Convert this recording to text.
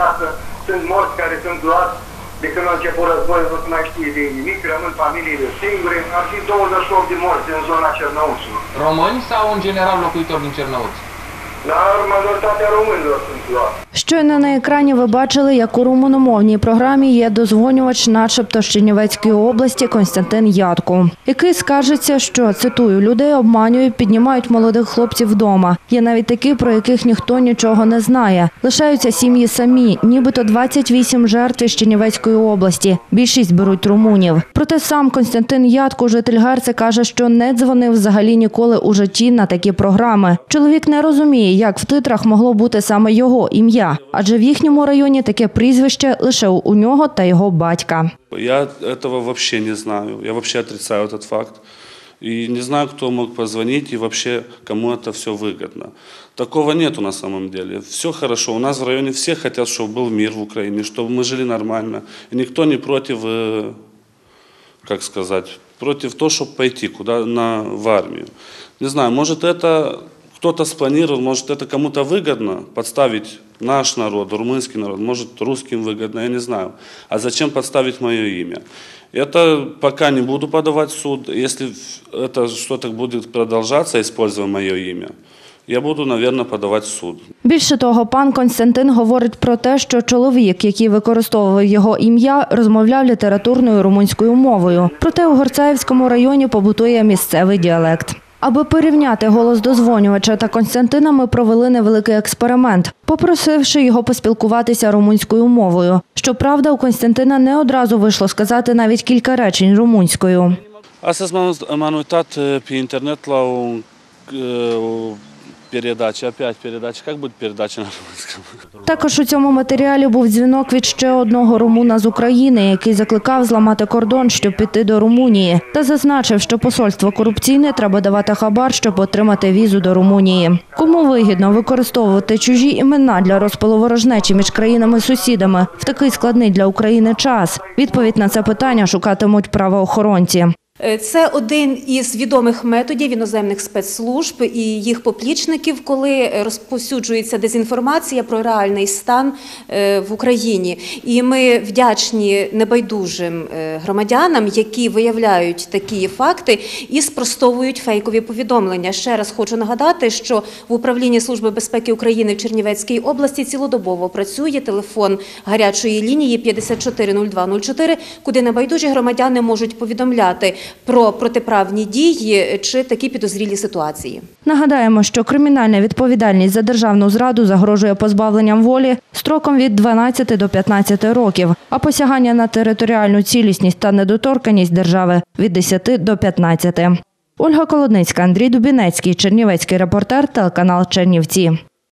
acasă, sunt morți care sunt luați de când a început războiul, nu se mai știe de nimic, rămân familiile singure. Ar fi 28 de morți în zona Cernăuțului. Români sau în general locuitori din Cernăuți? Dar majoritatea românilor sunt luați. Щойно на екрані ви бачили, як у румуномовній програмі є дозвонювач, начебто Чернівецької області Константин Ядко, який скаржиться, що цитую людей обманюють, піднімають молодих хлопців вдома. Є навіть такі, про яких ніхто нічого не знає. Лишаються сім'ї самі, нібито 28 жертв із Чернівецької області. Більшість беруть румунів. Проте сам Константин Ядко, житель Герци, каже, що не дзвонив взагалі ніколи у житті на такі програми. Чоловік не розуміє, як в титрах могло бути саме його ім'я, адже в їхньому районі таке прізвище лише у нього та його батька. Я этого вообще не знаю. Я вообще отрицаю этот факт. И не знаю, кто мог позвонить и вообще кому это все выгодно. Такого нету на самом деле. Все хорошо. У нас в районе все хотят, чтобы был мир в Украине, чтобы мы жили нормально. И никто не против, э, как сказать, против того, чтобы пойти куда на, в армию. Не знаю, может это кто-то спланировал, может это кому-то выгодно подставить наш народ, румынский народ, может русским выгодно, я не знаю. А зачем подставить мое имя? Это пока не буду подавать в суд. Если это что-то будет продолжаться, используя мое имя, я буду, наверное, подавать в суд. Більше того, пан Константин говорить про те, що чоловік, який використовував його ім'я, розмовляв літературною румунською мовою. Проте у Горцаївському районі побутує місцевий діалект. Аби порівняти голос дозвонювача та Константина, ми провели невеликий експеримент, попросивши його поспілкуватися румунською мовою. Щоправда, у Константина не одразу вийшло сказати навіть кілька речень румунською. Astăzi m-am, uitat uh, pe передача, опять передача. Как будет передача на русском? Також у цьому матеріалі був дзвінок від ще одного румуна з України, який закликав зламати кордон, щоб піти до Румунії, та зазначив, що посольство корупційне треба давати хабар, щоб отримати візу до Румунії. Кому вигідно використовувати чужі імена для розпилу ворожнечі між країнами-сусідами в такий складний для України час? Відповідь на це питання шукатимуть правоохоронці. Е, Це один із відомих методів іноземних спецслужб і їх поплічників, коли розповсюджується дезінформація про реальний стан е, в Україні. І ми вдячні небайдужим е, громадянам, які виявляють такі факти і спростовують фейкові повідомлення. Ще раз хочу нагадати, що в управлінні Служби безпеки України в Чернівецькій області цілодобово працює телефон гарячої лінії 540204, куди небайдужі громадяни можуть повідомляти про протиправні дії чи такі підозрілі ситуації. Нагадаємо, що кримінальна відповідальність за державну зраду загрожує позбавленням волі строком від 12 до 15 років, а посягання на територіальну цілісність та недоторканність держави від 10 до 15. Ольга Колодницька, Андрій Дубінецький, Чернівецький репортер, телеканал Чернівці.